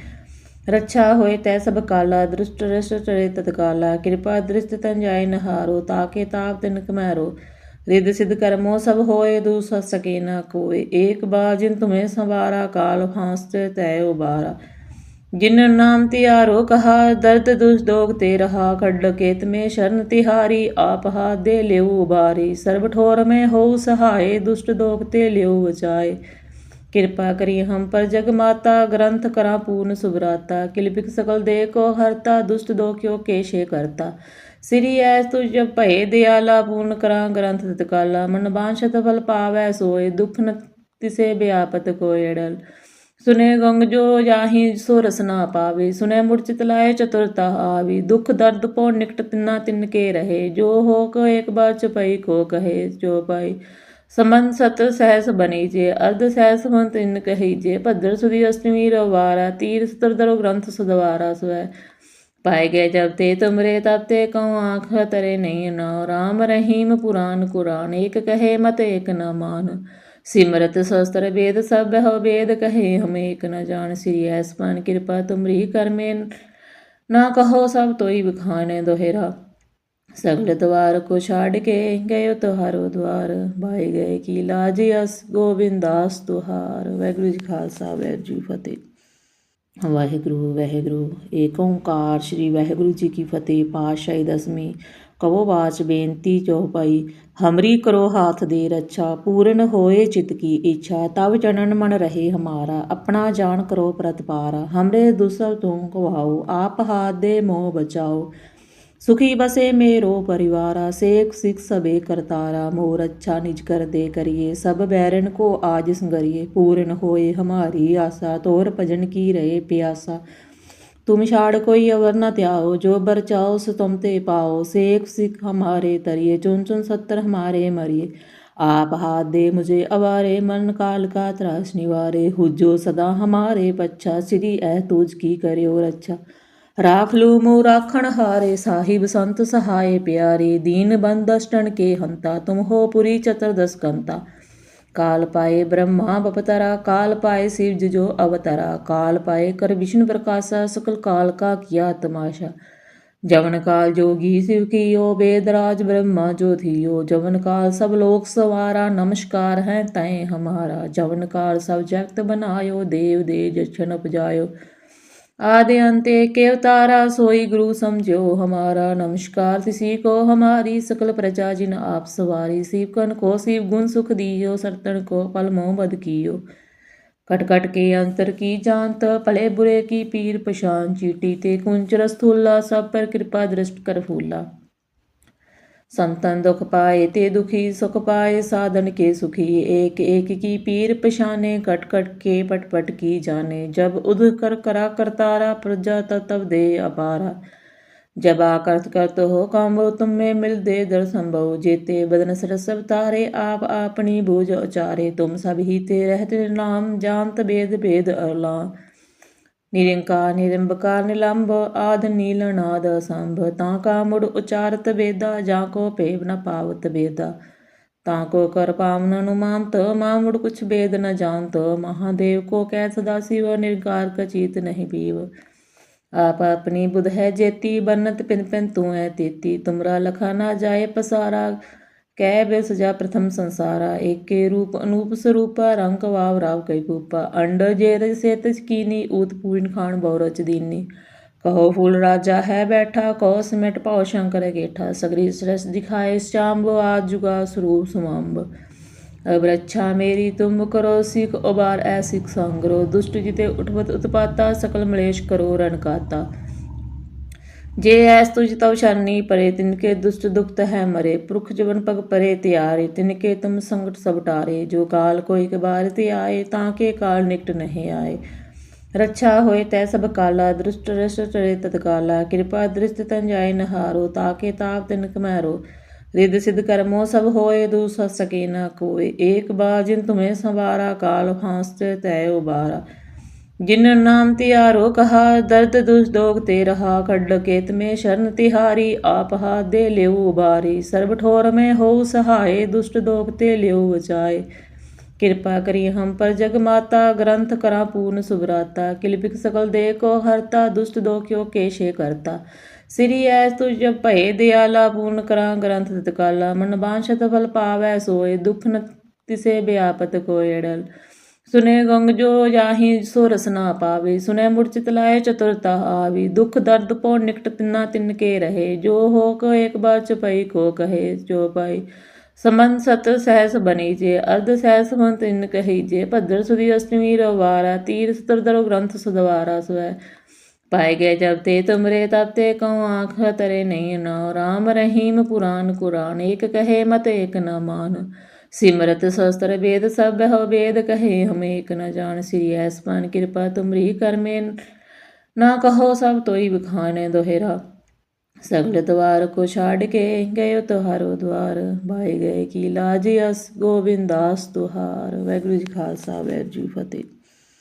ਰੱਛਾ ਹੋਏ ਤੈ ਸਭ ਕਾਲਾ, ਦ੍ਰਿਸ਼ਟ ਰਸ਼ਟ ਚਰੇ ਤਤਕਾਲਾ ਕਿਰਪਾ ਦ੍ਰਿਸ਼ਟ ਤਨ ਜਾਏ ਨਹਾਰੋ ਤਾਕੇ ਤਾਪ ਤਿਨ ਕਮੈਰੋ। ਰਿਦ ਸਿਧ ਕਰਮੋ ਸਭ ਹੋਏ, ਦੂਸ ਸਕੇ ਨਾ ਕੋਏ। ਏਕ ਬਾਜਿਨ ਤੁਮੇ ਸੰਵਾਰਾ, ਕਾਲ ਫਾਂਸਤੇ ਤੈ ਉਬਾਰਾ। ਜਿਨ ਨਾਮ ਤਿਆਰੋ ਕਹਾ, ਦਰਦ ਦੁਖ ਦੋਗ ਤੇ ਰਹਾ, ਖੱਡ ਕੇਤ ਮੇ ਸ਼ਰਨ ਤਿਹਾਰੀ, ਆਪ ਹਾ ਦੇ ਲਿਉ ਉਬਾਰੀ। ਸਰਬ ਠੋਰ ਮੇ ਹੋ ਸਹਾਏ, ਦੁਸ਼ਟ ਦੋਗ ਤੇ ਲਿਉ ਕਿਰਪਾ ਕਰੀ ਹਮ ਪਰ ਜਗ ਮਾਤਾ, ਗ੍ਰੰਥ ਕਰਾ ਪੂਰਨ ਸੁਭਰਾਤਾ। ਕਿਲਪਿਕ ਸਕਲ ਦੇ ਕੋ ਹਰਤਾ, ਦੁਸ਼ਟ ਦੋ ਕਿਉ ਕੇਸ਼ੇ ਕਰਤਾ। ਸ੍ਰੀ ਐਸ ਤੁਜ ਭਏ ਦਿਆਲਾ, ਪੂਰਨ ਕਰਾ ਗ੍ਰੰਥ ਤਤਕਾਲਾ। ਮਨ ਬਾਂਛਤ ਫਲ ਪਾਵੈ ਸੋਏ, ਦੁਖ ਨ ਤਿਸੇ ਬਿਆਪਤ ਕੋਇੜਲ ਸੁਨੇ ਗੰਗ ਜੋ ਜਾਹੀ ਸੋ ਰਸਨਾ ਪਾਵੇ, ਸੁਨੇ ਮੁੜ ਚਿਤ ਲਾਏ ਚਤੁਰਤਾ ਆਵੀ, ਦੁਖ ਦਰਦ ਪੋ ਨਿਕਟ ਤਿੰਨਾ ਤਿੰਨ ਕੇ ਰਹੇ, ਜੋ ਹੋ ਕੋ ਇੱਕ ਬਾਰ ਚਪਈ ਕੋ ਕਹੇ, ਜੋ ਪਾਈ ਸਮਨ ਸਤ ਸਹਿਸ ਬਣੀ ਜੇ, ਅਰਧ ਸਹਿਸ ਮਨ ਤਿੰਨ ਕਹੀ ਜੇ, ਭਦਰ ਸੁਦੀ ਅਸ਼ਟਮੀ ਰਵਾਰਾ, ਤੀਰ ਸਤਰ ਦਰੋ ਗ੍ਰੰਥ ਸੁਦਵਾਰਾ ਸੁਐ ਪਾਏ ਗਏ ਜਬ ਤੇ ਤੁਮਰੇ ਤਬ ਤੇ ਕਉ ਆਖ ਤਰੇ ਨਹੀਂ ਨਾ ਰਾਮ ਰਹੀਮ ਪੁਰਾਨ ਕੁਰਾਨ ਇੱਕ ਕਹੇ ਮਤ ਇੱਕ ਨਾ ਮਾਨ। ਸਿਮਰਤ ਸ਼ਸਤਰ ਵੇਦ ਸਭ ਹੋ ਵੇਦ ਕਹੇ, ਹਮ ਏਕ ਨ ਜਾਣ ਸ੍ਰੀ ਐਸਪਨ ਕਿਰਪਾ ਤੁਮਰੀ ਕਰਮੇ ਨਾ ਕਹੋ ਸਭ ਤੋਈ ਵਿਖਾਣੇ ਦੋਹਰਾ, ਸਗਲ ਦਵਾਰ ਕੋ ਛਾੜ ਕੇ ਗਇਓ ਤੁਹਾਰੋ ਦਵਾਰ। ਭਾਈ ਗਏ ਕੀ ਲਾਜ ਅਸ ਗੋਬਿੰਦਾਸ ਤੁਹਾਰ। ਵਾਹਿਗੁਰੂ ਜੀ ਖਾਲਸਾ, ਵਾਹਿਗੁਰੂ ਜੀ ਫਤਿਹ। ਵਾਹਿਗੁਰੂ ਵਾਹਿਗੁਰੂ, ਏਕ ਓੰਕਾਰ। ਸ੍ਰੀ ਵਾਹਿਗੁਰੂ ਜੀ ਕੀ ਫਤਿਹ। ਪਾਤਸ਼ਾਹੀ ਦਸਵੀਂ। ਕਵੋ ਬਾਚ ਬੇਨਤੀ ਚੌਪਾਈ ਹਮਰੀ ਕਰੋ ਹਾਥ ਦੇ ਰੱਛਾ, ਪੂਰਨ ਹੋਏ ਚਿਤ ਕੀ ਇੱਛਾ, ਤਵ ਚਣਨ ਮਨ ਰਹੇ ਹਮਾਰਾ, ਆਪਣਾ ਜਾਣ ਕਰੋ ਪ੍ਰਤਪਾਰਾ ਹਮਰੇ ਦੁਸਰ ਤੋਂ ਕਵਾਓ ਆਪ ਹਾਥ ਦੇ ਮੋਹ ਬਚਾਓ ਸੁਖੀ ਬਸੇ ਮੇਰੋ ਪਰਿਵਾਰਾ, ਸੇਖ ਸਿਖ ਸਬੇ ਕਰਤਾਰਾ। ਮੋਰ ਅੱਛਾ ਨਿਜ ਕਰ ਦੇ ਕਰੀਏ, ਸਭ ਬੈਰਨ ਕੋ ਆਜ ਸੰਗਰੀਏ ਪੂਰਨ ਹੋਏ ਹਮਾਰੀ ਆਸਾ, ਤੋਰ ਭਜਨ ਕੀ ਰਹੇ ਪਿਆਸਾ। तुम छाड़ कोई अवर न त्याओ जो बर चाओ सो तुम ते पाओ सेख सिख हमारे तरिए चुन चुन सत्तर हमारे मरिए आप हाथ दे मुझे अवारे मन काल का त्रास निवारे हुजो सदा हमारे पच्छा श्री ऐ तुझ की करे और अच्छा राख लू मो राखण हारे साहिब संत सहाय प्यारे दीन बंद अष्टन के हंता तुम हो पुरी चतुर्दश कंता काल पाए ब्रह्मा बपतरा काल पाए शिव जो अवतरा काल पाए कर विष्णु प्रकाशा सकल काल का किया तमाशा जवन काल जोगी शिव कियो वेदराज ब्रह्मा जो थियो जवन काल सब लोक सवारा नमस्कार है तय हमारा जवन काल सब जगत बनायो देव दे जछन उपजायो आदि अंत के अवतारा सोई गुरु समझो हमारा नमस्कार किसी को हमारी सकल प्रजा जिन आप सवारी शिव कन को शिव गुण सुख दियो सरतन को पल मोह बद कियो कट कट के अंतर की जानत भले बुरे की पीर पशान चीटी ते कुंच रस्थूला सब पर कृपा दृष्ट कर फूला संतन दुख पाए ते दुखी सुख पाए साधन के सुखी एक एक की पीर पशाने कट कट के पट पट की जाने जब उध कर करा करतारा प्रजा तब दे अपारा जब आकर्त करत हो काम्बो तुम में मिल दे दर संभव जेते बदन सरस तारे आप आपनी भूज उचारे तुम सब ही ते रहते नाम जानत भेद भेद अला ਨਿਰੰਕਾਰ, ਨਿਰੰਬਕਾਰ, ਨਿਲੰਬ ਆਦ ਨੀਲ ਨਾਦ ਸੰਭ ਤਾਂ ਕਾ ਮੁੜ ਉਚਾਰਤ ਵੇਦਾ, ਜਾਂ ਕੋ ਭੇਵ ਨ ਪਾਵਤ ਵੇਦਾ। ਤਾਂ ਕੋ ਕਰ ਪਾਵਨ ਅਨੁਮਾਨਤ, ਮਾ ਮੁੜ ਕੁਛ ਬੇਦ ਨ ਜਾਣਤ। ਮਹਾਦੇਵ ਕੋ ਕਹਿ ਸਦਾ ਸਿਵ ਨਿਰਕਾਰ ਕਚੀਤ ਨਹੀਂ ਪੀਵ। ਆਪ ਆਪਣੀ ਬੁਧ ਹੈ ਜੇਤੀ, ਬਨਤ ਪਿਨ ਪਿਨ ਤੂੰ ਹੈ ਤੇਤੀ। ਤੁਮਰਾ ਲਖਾ ਨਾ ਜਾਏ ਪਸਾਰਾ ਕਹਿ ਬੇ ਸਜਾ ਪ੍ਰਥਮ ਸੰਸਾਰਾ, ਏਕੇ ਰੂਪ ਅਨੂਪ ਸਰੂਪਾ, ਰੰਗ ਵਾਵ ਰਾਵ ਕਈ ਪੂਪਾ ਅੰਡ ਜੇ ਰਜ ਸੇ ਤਿਸ ਕੀਨੀ, ਊਤ ਪੂਰਨ ਖਾਨ ਬੌਰਚ ਦੀਨੀ। ਕਹੋ ਫੂਲ ਰਾਜਾ ਹੈ ਬੈਠਾ, ਕਹੋ ਸਿਮਟ ਭਾਉ ਸ਼ੰਕਰ ਗੇਠਾ। ਸਗਰੀ ਸਰਸ ਦਿਖਾਏ ਸ਼ਾਂਬ ਆਦ ਜੁਗਾ ਸਰੂਪ ਸੁਮੰਬ ਅਬ ਰੱਛਾ ਮੇਰੀ ਤੁਮ ਕਰੋ ਸਿਖ, ਉਬਾਰ ਐਸਿਕ ਸੰਗਰੋ। ਦੁਸ਼ਟ ਜਿਤੇ ਉਠਵਤ ਉਤਪਾਤਾ, ਸਕਲ ਮਲੇਸ਼ ਕਰੋ ਰਣਕਾਤਾ ਜੇ ਐਸ ਤੁਜ ਤਵ ਸ਼ਰਨੀ ਪਰੇ ਤਿਨਕੇ ਦੁਸ਼ਟ ਦੁਖਤ ਹੈ ਮਰੇ। ਪੁਰਖ ਜਵਨ ਪਗ ਪਰੇ ਤਿਆਰੇ ਤਿਨਕੇ ਤੁਮ ਸੰਗਟ ਸਭ ਟਾਰੇ। ਜੋ ਕਾਲ ਕੋਈ ਕਬਾਰ ਤੇ ਆਏ, ਤਾਂ ਕੇ ਕਾਲ ਨਿਕਟ ਨਹੀਂ ਆਏ। ਰੱਛਾ ਹੋਏ ਤੈ ਸਭ ਕਾਲਾ, ਦ੍ਰਿਸ਼ਟ ਰਸ਼ਟ ਟਰੇ ਤਤਕਾਲਾ ਕਿਰਪਾ ਦ੍ਰਿਸ਼ਟ ਤਨ ਜਾਏ ਨਹਾਰੋ ਤਾਕੇ ਤਾਪ ਤਿਨ ਕਮੈਰੋ। ਰਿਦ ਸਿਧ ਕਰਮੋ ਸਭ ਹੋਏ, ਦੂਸ ਸਕੇ ਨਾ ਕੋਏ। ਏਕ ਬਾਰ ਤੁਮੇ ਸੰਵਾਰਾ, ਕਾਲ ਫਾਂਸਤੇ ਤੈ ਉਬਾਰਾ। ਜਿਨ ਨਾਮ ਤਿਆਰੋ ਕਹਾ, ਦਰਦ ਦੁਸ ਦੋਗ ਤੇ ਰਹਾ ਕੱਢ ਕੇਤ ਮੇ ਸ਼ਰਨ ਤਿਹਾਰੀ, ਆਪ ਹਾ ਦੇ ਲਿਉ ਉਬਾਰੀ। ਸਰਬ ਠੋਰ ਮੈਂ ਹੋ ਸਹਾਏ, ਦੁਸ਼ਟ ਦੋਗ ਤੇ ਲਿਉ ਬਚਾਏ ਕਿਰਪਾ ਕਰੀ ਹਮ ਪਰ ਜਗ ਮਾਤਾ, ਗ੍ਰੰਥ ਕਰਾ ਪੂਰਨ ਸੁਭਰਾਤਾ ਕਿਲਪਿਕ ਸਕਲ ਦੇ ਕੋ ਹਰਤਾ, ਦੁਸ਼ਟ ਦੋ ਕਿਉ ਕੇਸ਼ੇ ਕਰਤਾ। ਸ੍ਰੀ ਐਸ ਤੁਜ ਭਏ, ਦਿਆਲਾ ਪੂਰਨ ਕਰਾਂ ਗ੍ਰੰਥ ਤਤਕਾਲਾ। ਮਨ ਬਾਂਛਤ ਫਲ ਪਾਵੈ ਸੋਏ, ਦੁਖ ਨ ਤਿਸੇ ਬਿਆਪਤ ਕੋਇੜਲ ਸੁਨੇ ਗੰਗ ਜੋ ਜਾਹੀ ਸੋ ਰਸਨਾ ਪਾਵੇ, ਸੁਨੇ ਮੁੜ ਚਿਤ ਲਾਏ ਚਤੁਰਤਾ ਆਵੀ। ਦੁਖ ਦਰਦ ਪੋ ਨਿਕਟ ਤਿੰਨਾ ਤਿੰਨ ਕੇ ਰਹੇ, ਜੋ ਹੋ ਕੋ ਇੱਕ ਬਾਰ ਚਪਈ ਕੋ ਕਹੇ, ਜੋ ਪਾਈ। ਸਮਨ ਸਤ ਸਹਿਸ ਬਣੀ ਜੇ, ਅਰਧ ਸਹਿਸ ਮਨ ਤਿੰਨ ਕਹੀ ਜੇ। ਭਦਰ ਸੁਦੀ ਅਸ਼ਟਮੀ ਰਵਾਰਾ ਤੀਰ ਸਤਰ ਦਰੋ ਗ੍ਰੰਥ ਸੁਦਵਾਰਾ ਸੁਐ ਪਾਏ ਗਏ ਜਬ ਤੇ ਤੁਮਰੇ, ਤਬ ਤੇ ਕਉ ਆਂਖ, ਤਰੇ ਨਹੀਂ ਨੋ ਰਾਮ ਰਹੀਮ ਪੁਰਾਨ ਕੁਰਾਨ, ਏਕ ਕਹੇ ਮਤ ਏਕ ਨ ਮਾਨ। ਸਿਮਰਤ ਸ਼ਸਤਰ ਵੇਦ ਸਭ ਹੋ ਵੇਦ ਕਹੇ, ਹਮ ਏਕ ਨ ਜਾਣ ਸ੍ਰੀ ਐਸਪਾਨ ਕਿਰਪਾ ਤੁਮਰੀ ਕਰਮੇ ਨਾ ਕਹੋ ਸਭ ਤੋਈ ਬਖਾਨੇ ਦੋਹਿਰਾ। ਸਗਲ ਦਵਾਰ ਕੋ ਛਾੜ ਕੇ ਗਏ ਤੁਹਾਰੋ ਦਵਾਰ। ਬਾਏ ਗਏ ਕੀ ਲਾਜ ਅਸ ਗੋਬਿੰਦਾਸ ਤੁਹਾਰ। ਵਾਹਿਗੁਰੂ ਜੀ ਖਾਲਸਾ ਵੈਗੁਰੂ ਜੀ ਫਤਿਹ।